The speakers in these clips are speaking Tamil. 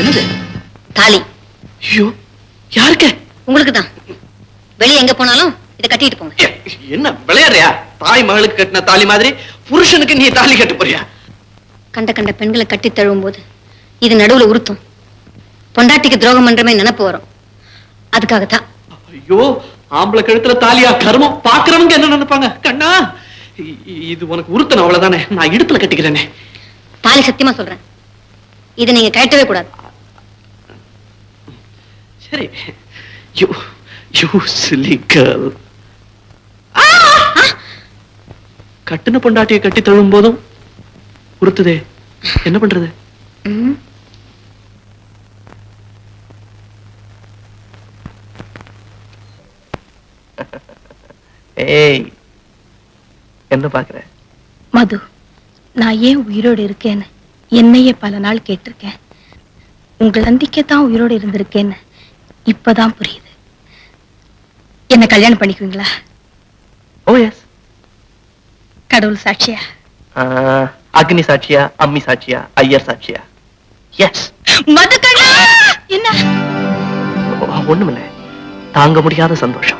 என்னது? தாலி. ஐயோ யாருக்கு? உங்களுக்கு தான் வெளியே எங்க போனாலும் இதை கட்டிட்டு போங்க. என்ன விளையாடுறியா? தாய் மகளுக்கு கட்டின தாலி மாதிரி புருஷனுக்கு நீ தாலி கட்ட போறியா? கண்ட கண்ட பெண்களை கட்டி தழுவும் போது இது நடுவுல உறுத்தும். பொண்டாட்டிக்கு துரோகம் பண்றமே நினைப்பு வரும். அதுக்காகத்தான். ஐயோ ஆம்பளை கழுத்துல தாலியா கருமம் பாக்குறவங்க என்ன நினைப்பாங்க? கண்ணா இது உனக்கு உறுத்தணும் அவ்வளவுதானே. நான் இடுப்புல கட்டிக்கிறேனே. தாலி சத்தியமா சொல்றேன். இதை நீங்க கட்டவே கூடாது. சரி. யூ யூ சில்லி கேர்ள் கட்டுன பொண்டாட்டியை கட்டி தழுவும் போதும் உறுத்துதே. என்ன பண்றது. ஏய் என்ன பாக்குற மது நான் ஏன் உயிரோடு இருக்கேன்னு என்னையே பல நாள் கேட்டிருக்கேன். உங்களை சந்திக்கத்தான் உயிரோடு இருந்திருக்கேன்னு. இப்பதான் புரியுது. என்ன கல்யாணம் பண்ணிக்குவீங்களா? ஓ எஸ் கடவுள் சாட்சியா? அக்னி சாட்சியா அம்மி சாட்சியா ஐயர் சாட்சியா? எஸ் மது கண்ணா என்ன? ஒண்ணுமில்ல. தாங்க முடியாத சந்தோஷம்.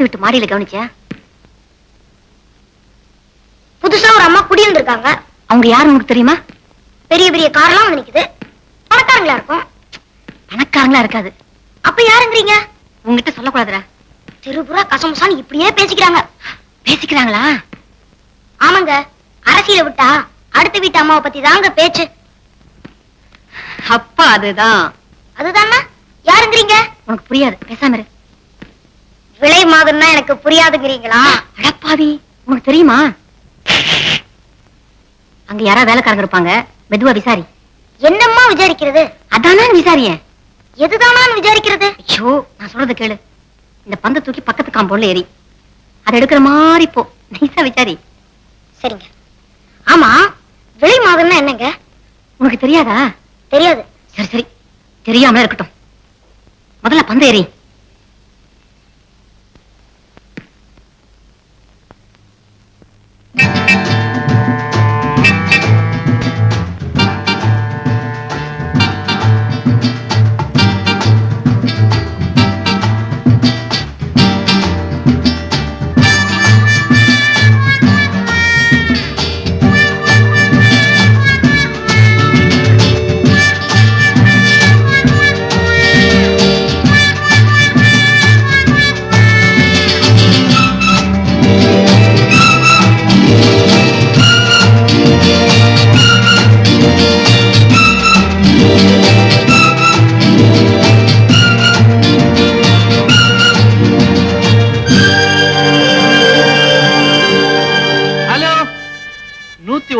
பக்கத்து வீட்டு மாடியில கவனிச்சியா? புதுசா ஒரு அம்மா குடியிருந்திருக்காங்க அவங்க யாரு உனக்கு தெரியுமா? பெரிய பெரிய கார்லாம் வந்து நிக்குது. பணக்காரங்களா இருக்கும். பணக்காரங்களா இருக்காது. அப்ப யாருங்கிறீங்க? உங்ககிட்ட சொல்லக்கூடாதுடா. திருபுரா கசமுசான்னு இப்படியே பேசிக்கிறாங்க. பேசிக்கிறாங்களா? ஆமாங்க. அரசியல விட்டா அடுத்த வீட்டு அம்மாவை பத்தி தாங்க பேச்சு. அப்பா அதுதான். அதுதானே? யாருங்கிறீங்க? உனக்கு புரியாது. பேசாம இரு. விலை மாதம்னா எனக்கு புரியாதுங்கிறீங்களா? அடப்பாவி உனக்கு தெரியுமா? அங்க யாராவது வேலைக்காரங்க இருப்பாங்க? மெதுவா விசாரி. என்னம்மா விசாரிக்கிறது? அதானே விசாரியேன் எதுதானான்னு விசாரிக்கிறது? ஐயோ நான் சொல்றத கேளு. இந்த பந்தை தூக்கி பக்கத்து காம்பவுண்ட்ல ஏறி. அதை எடுக்கிற மாதிரி போ. நைசா விசாரி. சரிங்க. ஆமா விலை மாதம்னா என்னங்க? உனக்கு தெரியாதா? தெரியாது. சரி சரி. தெரியாமல இருக்கட்டும். முதல்ல பந்து ஏறி.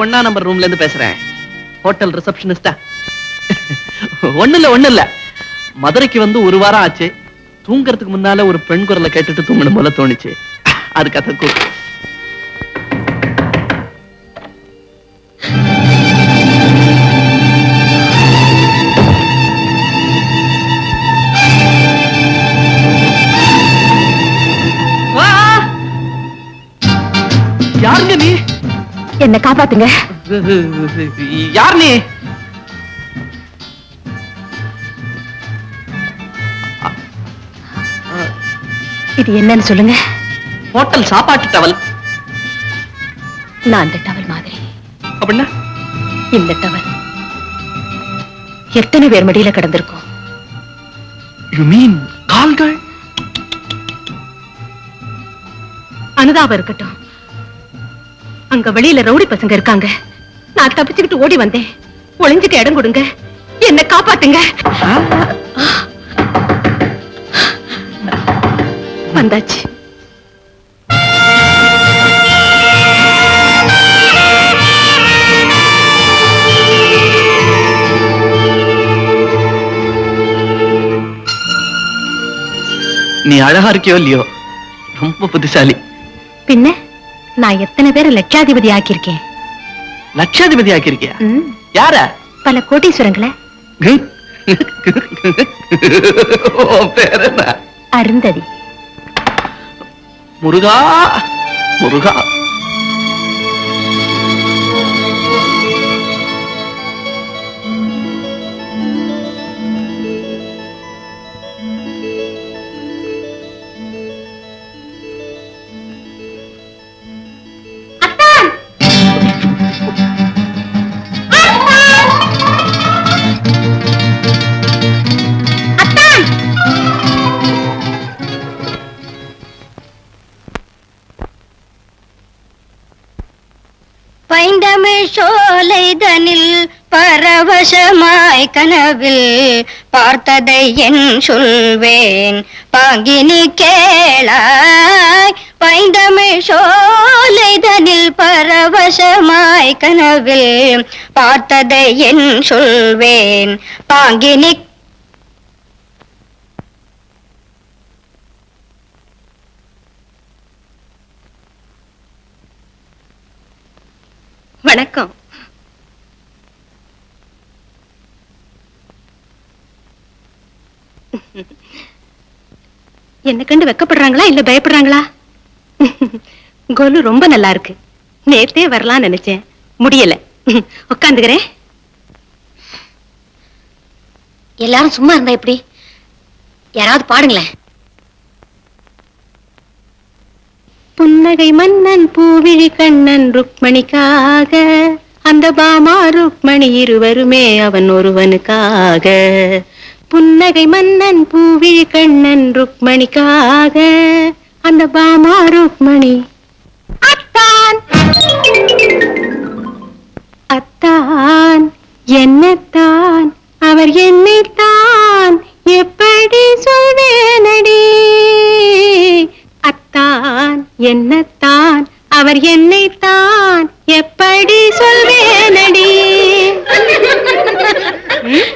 ஒன்னா நம்பர் ரூம்ல இருந்து பேசுறேன். ஹோட்டல் ரிசப்ஷனிஸ்டா ஒண்ணு இல்ல ஒண்ணு இல்ல மதுரைக்கு வந்து ஒரு வாரம் ஆச்சு. தூங்கறதுக்கு முன்னால ஒரு பெண் குரலை கேட்டுட்டு தூங்கணும் போல தோணுச்சு. அதுக்கு அதை கூப்பிட்டு என்ன காப்பாத்துங்க. யார் நீ? இது என்னன்னு சொல்லுங்க. ஹோட்டல் சாப்பாட்டு டவல். நான் அந்த டவல் மாதிரி. அப்படின்னா? இந்த டவல். எத்தனை பேர் மடியில கிடந்திருக்கும்? யூ மீன் கால்கள்? அனுதாபம் இருக்கட்டும். அங்க வெளியில ரவுடி பசங்க இருக்காங்க. நான் தப்பிச்சுக்கிட்டு ஓடி வந்தேன். ஒளிஞ்சுக்க இடம் கொடுங்க. என்ன காப்பாத்துங்க. வந்தாச்சு. நீ அழகா இருக்கியோ இல்லையோ? ரொம்ப புத்திசாலி. பின்ன? நான் எத்தனை பேரை லட்சாதிபதி ஆக்கியிருக்கேன் லட்சாதிபதி ஆக்கியிருக்கியா யார? பல கோட்டீஸ்வரங்களை. அருந்ததி. முருகா முருகா. மனிதனில் பரவசமாய் கனவில் பார்த்ததை என் சொல்வேன். பாங்கினி கேளாய் பைந்தமிழ் சோலைதனில் பரவசமாய் கனவில் பார்த்ததை என் சொல்வேன். பாங்கினி வணக்கம். என்ன கண்டு வெக்கப்படுறாங்களா இல்ல பயப்படுறாங்களா? கோலு ரொம்ப நல்லா இருக்கு. நேத்தே வரலாம் நினைச்சேன். முடியல. உட்காந்துக்கிறேன் எல்லாரும் சும்மா இருந்தா எப்படி? யாராவது பாடுங்களேன். புன்னகை மன்னன் பூவிழி கண்ணன் ருக்மணிக்காக. அந்த பாமா ருக்மணி இருவருமே அவன் ஒருவனுக்காக. புன்னகை மன்னன் பூவிழி கண்ணன் ருக்மணிக்காக. அந்த பாமா ருக்மணி. அத்தான். அத்தான். என்னத்தான்? அவர் என்னைத்தான் எப்படி சொல்வேனடி? அத்தான். என்னத்தான்? அவர் என்னைத்தான் எப்படி சொல்வேனடி ம்?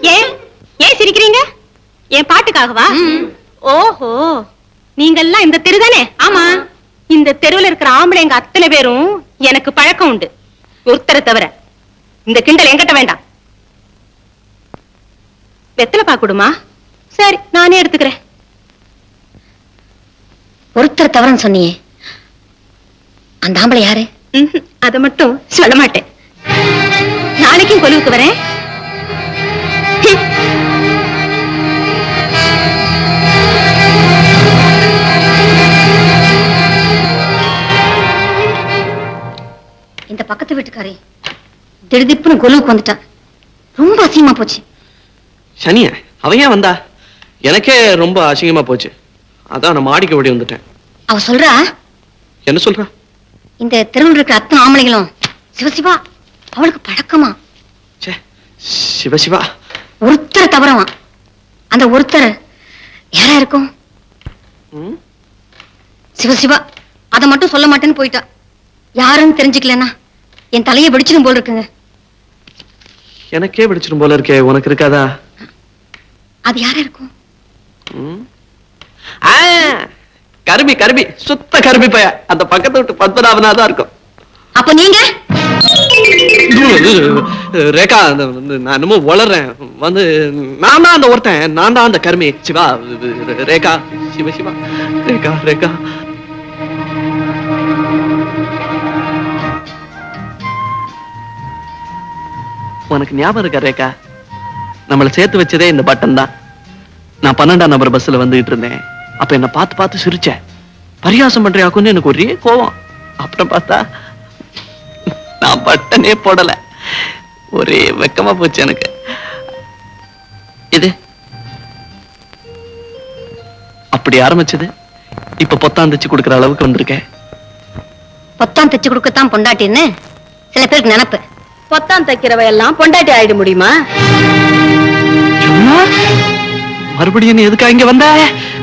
ஏன் ஏன் சிரிக்கிறீங்க பாட்டுக்காகவா ஓஹோ நீங்கெல்லாம் இந்த தெரு தானே ஆமா. இந்த தெருவுல இருக்கிற ஆம்பளைங்க அத்தனை பேரும் எனக்கு பழக்கம் உண்டு. ஒருத்தரை தவிர இந்த கிண்டல் என்கிட்ட வேண்டாம். வெத்தலை பாக்குடுமா சரி நானே எடுத்துக்கிறேன். ஒருத்தர் தவறன்னு சொன்னியே. அந்த ஆம்பளை யாரு? அத மட்டும் சொல்ல மாட்டேன். நாளைக்கும் கொலுவுக்கு வரேன். இந்த பக்கத்து வீட்டுக்காரி திடுதிப்புன்னு கொலுவுக்கு வந்துட்டா ரொம்ப அசிங்கமா போச்சு. சனிய அவ ஏன் வந்தா? எனக்கே ரொம்ப அசிங்கமா போச்சு. அதான் நான் மாடிக்கு ஓடி வந்துட்டேன். அவ சொல்றா? என்ன சொல்றா? இந்த தெருவில் இருக்கிற அத்தனை ஆம்பளைங்களும் சிவசிவா அவளுக்கு பழக்கமா? ச்சே சிவ சிவா ஒருத்தர் தவறவா அந்த ஒருத்தர் யாரா இருக்கும்? சிவசிவா அதை மட்டும் சொல்ல மாட்டேன்னு போயிட்டா. யாருன்னு தெரிஞ்சுக்கலன்னா என் தலையை வெடிச்சிடும் போல் இருக்குங்க. எனக்கே பிடிச்சிரும் போல இருக்கே உனக்கு இருக்காதா? அது யாரா இருக்கும்? கருமி கருமி சுத்த கருமி பைய. அந்த பக்கத்து விட்டு பத்மநாபனா தான் இருக்கும். அப்ப நீங்க? ரேகா நான் என்னமோ வளர்றேன். வந்து நான் தான் அந்த ஒருத்தன் நான் தான் அந்த கருமி. சிவா ரேகா சிவ சிவா. ரேகா ரேகா. உனக்கு ஞாபகம் இருக்கா ரேகா? நம்மளை சேர்த்து வச்சதே இந்த பட்டன் தான். நான் பன்னெண்டாம் நம்பர் பஸ்ல வந்துகிட்டு இருந்தேன். அப்ப என்ன பார்த்து பார்த்து சிரிச்சேன் பரியாசம் பண்றியாக்குன்னு எனக்கு ஒரே கோவம். அப்புறம் பார்த்தா நான் பட்டனே போடல. ஒரே வெக்கமா போச்சு எனக்கு. இது? அப்படி ஆரம்பிச்சது? இப்ப பொத்தாம் தச்சு கொடுக்குற அளவுக்கு வந்திருக்கேன். பொத்தாம் தச்சு கொடுக்கத்தான் பொண்டாட்டின்னு சில பேருக்கு நினப்பு. பொத்தான் தைக்கிறவ எல்லாம் பொண்டாட்டி ஆயிட முடியுமா? மறுபடியும் எதுக்கா இங்க வந்த?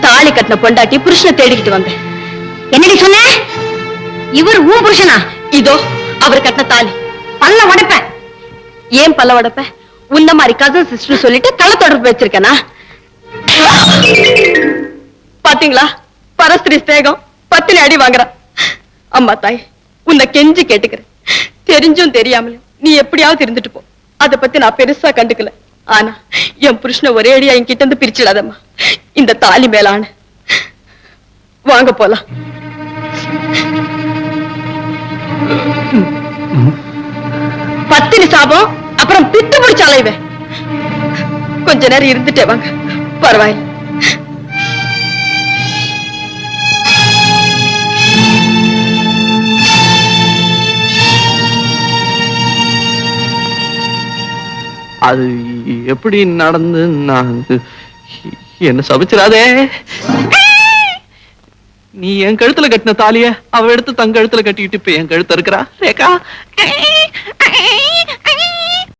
தாலி கட்டின பொண்டாட்டி புருஷனை தேடிக்கிட்டு வந்தேன் என்னடி சொன்ன? இவர் ஊன் புருஷனா? இதோ அவர் கட்டின தாலி. பல்ல உடைப்பேன் ஏன் பல்ல உடைப்ப? உன்ன மாதிரி கசன் சிஸ்டர் சொல்லிட்டு தலை தொடர்பு வச்சிருக்கேனா? பாத்தீங்களா? பரஸ்திரி ஸ்நேகம் பத்தினி அடி வாங்குறா. அம்மா தாய் உன்னை கெஞ்சி கேட்டுக்கிறேன். தெரிஞ்சும் தெரியாமலும். நீ எப்படியாவது இருந்துட்டு போ. அதை பத்தி நான் பெருசா கண்டுக்கல. ஆனா என் புருஷனை ஒரே அடியா என்கிட்ட இருந்து பிரிச்சிடாதம்மா. இந்த தாலி மேலான. வாங்க போலாம். பத்தினி சாபம் அப்புறம் பித்து பிடிச்ச அலைவே கொஞ்ச நேரம் இருந்துட்டே வாங்க. பரவாயில்லை. அது எப்படி நடந்து நான் என்ன சபிச்சிடாதே? நீ என் கழுத்துல கட்டின தாலிய அவ எடுத்து தங்க கழுத்துல கட்டிட்டு இப்ப என் கழுத்து இருக்கிறா? ரேகா.